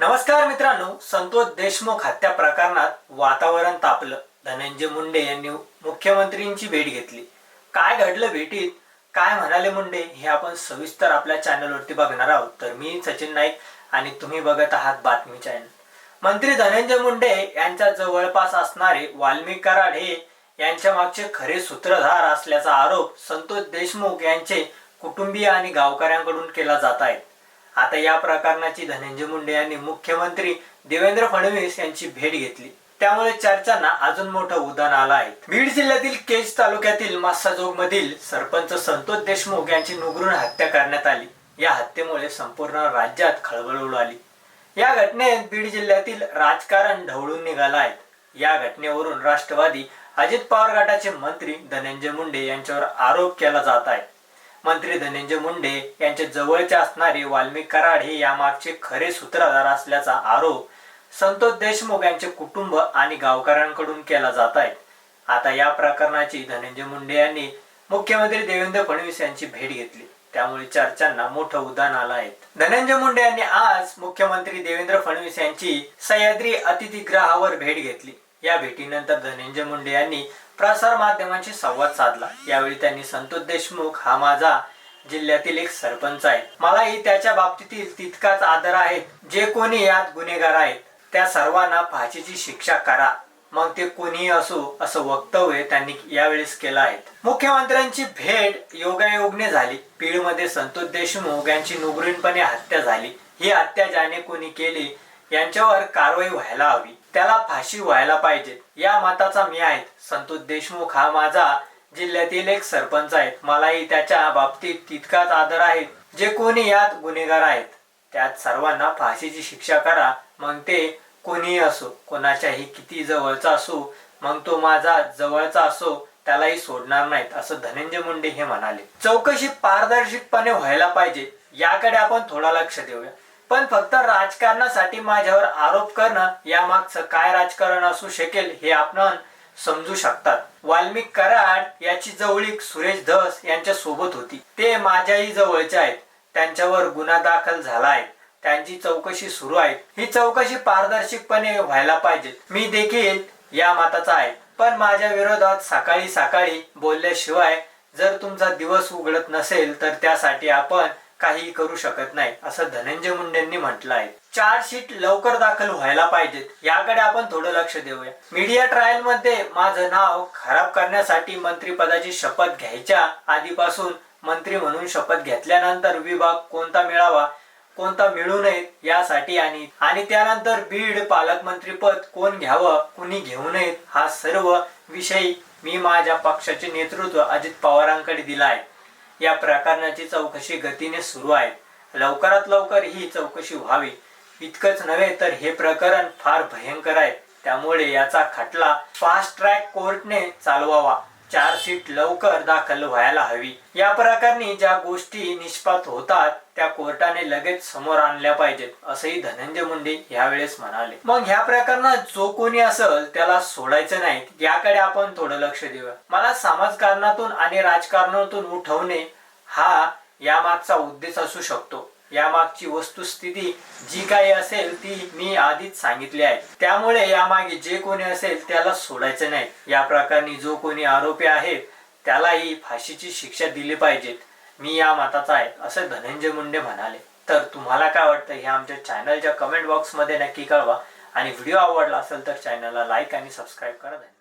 नमस्कार मित्रांनो संतोष देशमुख हत्या प्रकरणात वातावरण तापलं. धनंजय मुंडे यांनी मुख्यमंत्रींची भेट घेतली. काय घडलं भेटीत? काय म्हणाले मुंडे? हे आपण सविस्तर आपल्या चॅनलवरती बघणार आहोत. तर मी सचिन नाईक आणि तुम्ही बघत आहात बातमी चॅनल. मंत्री धनंजय मुंडे यांच्या जवळपास असणारे वाल्मिक कराड हे यांच्या मागचे खरे सूत्रधार असल्याचा आरोप संतोष देशमुख यांचे कुटुंबीय आणि गावकऱ्यांकडून केला जात आहे. आता या प्रकरणाची धनंजय मुंडे यांनी मुख्यमंत्री देवेंद्र फडणवीस यांची भेट घेतली. त्यामुळे चर्चांना अजून मोठं उदाहरण आलं आहे. बीड जिल्ह्यातील केज तालुक्यातील मासाजोग मधील सरपंच संतोष देशमुख यांची नुगरून हत्या करण्यात आली. या हत्येमुळे संपूर्ण राज्यात खळबळ उडाली. या घटनेत बीड जिल्ह्यातील राजकारण ढवळून निघालं आहे. या घटनेवरून राष्ट्रवादी अजित पवार गटाचे मंत्री धनंजय मुंडे यांच्यावर आरोप केला जात आहे. मंत्री धनंजय मुंडे यांच्या जवळचे असणारे वाल्मिक कराड हे यामागचे खरे सूत्रधार असल्याचा आरोप संतोष देशमुख यांचे कुटुंब आणि गावकऱ्यांकडून केला जात आहे. आता या प्रकरणाची धनंजय मुंडे यांनी मुख्यमंत्री देवेंद्र फडणवीस यांची भेट घेतली. त्यामुळे चर्चांना मोठं उदान आलं आहे. धनंजय मुंडे यांनी आज मुख्यमंत्री देवेंद्र फडणवीस यांची सह्याद्री अतिथीगृहावर भेट घेतली. या भेटीनंतर धनंजय मुंडे यांनी प्रसार माध्यमांशी संवाद साधला. यावेळी त्यांनी संतोष देशमुख हा माझा जिल्ह्यातील एक सरपंच आहे. मलाही त्याच्या बाबतीतील तितकाच आदर आहे जे कोणी यात गुन्हेगार आहेत त्या सर्वांना फाशीची शिक्षा करा. मग ते कोणीही असो असं वक्तव्य त्यांनी यावेळेस केलं आहे. मुख्यमंत्र्यांची भेट योगायोगने झाली. बीडमध्ये संतोष देशमुख यांची नुगरीनपणे हत्या झाली. ही हत्या ज्याने कोणी केली यांच्यावर कारवाई व्हायला हवी. त्याला फाशी व्हायला पाहिजे. या मताचा मी आहे. संतोष देशमुख हा माझा जिल्ह्यातील एक सरपंच आहेत मलाही त्याच्या बाबतीत तितकाच आदर आहे जे कोणी यात गुन्हेगार आहेत. त्यात सर्वांना फाशीची शिक्षा करा मग ते कोणीही असो. कोणाच्याही किती जवळचा असो मग तो माझा जवळचा असो त्यालाही सोडणार नाहीत असं धनंजय मुंडे हे म्हणाले. चौकशी पारदर्शकपणे व्हायला पाहिजे. याकडे आपण थोडा लक्ष देऊया. पण फक्त राजकारणासाठी माझ्यावर आरोप करणं यामागचं काय राजकारण असू शकेल हे आपण समजू शकतात. वाल्मिक कराड याची जवळीक सुरेश धस यांच्या सोबत होती. ते माझ्याही जवळचे आहेत. त्यांच्यावर गुन्हा दाखल झाला आहे. त्यांची चौकशी सुरू आहे. ही चौकशी पारदर्शकपणे व्हायला पाहिजे. मी देखील या मताचा आहे. पण माझ्या विरोधात सकाळी सकाळी बोलल्याशिवाय जर तुमचा दिवस उघडत नसेल तर त्यासाठी आपण काही करू शकत नाही असं धनंजय मुंडेंनी म्हटलं आहे. चार्जशीट लवकर दाखल व्हायला पाहिजेत याकडे आपण थोडं लक्ष देऊया. मीडिया ट्रायलमध्ये माझं नाव खराब करण्यासाठी मंत्रीपदाची शपथ घ्यायच्या आधीपासून मंत्री म्हणून शपथ घेतल्यानंतर विभाग कोणता मिळावा कोणता मिळू नये यासाठी आणि आणि त्यानंतर बीड पालकमंत्री पद कोण घ्यावं कुणी घेऊ नयेत हा सर्व विषय मी माझ्या पक्षाचे नेतृत्व अजित पवारांकडे दिला आहे. या प्रकरणाची चौकशी गतीने सुरू आहे. लवकरात लवकर ही चौकशी व्हावी. इतकंच नव्हे तर हे प्रकरण फार भयंकर आहे. त्यामुळे याचा खटला फास्ट ट्रॅक कोर्टने चालवावा. चार्जशीट लवकर दाखल व्हायला हवी. या प्रकरणी ज्या गोष्टी निष्पात होतात त्या कोर्टाने लगेच समोर आणल्या पाहिजेत असंही धनंजय मुंडे यावेळेस म्हणाले. मग ह्या प्रकरणात जो कोणी असेल त्याला सोडायचं नाही याकडे आपण थोडं लक्ष देऊया. मला समाजकारणातून आणि राजकारणातून उठवणे हा यामागचा उद्देश असू शकतो. यामागची वस्तुस्थिती जी काही असेल ती मी आधीच सांगितली आहे. त्यामुळे यामागे जे कोणी असेल त्याला सोडायचं नाही. या प्रकरणी जो कोणी आरोपी आहेत त्यालाही फाशीची शिक्षा दिली पाहिजेत मी या मताचा आहे असं धनंजय मुंडे म्हणाले. तर तुम्हाला काय वाटतं हे आमच्या चॅनलच्या कमेंट बॉक्समध्ये नक्की कळवा. आणि व्हिडिओ आवडला असेल तर चॅनलला लाईक आणि सबस्क्राईब करा. धन्यवाद.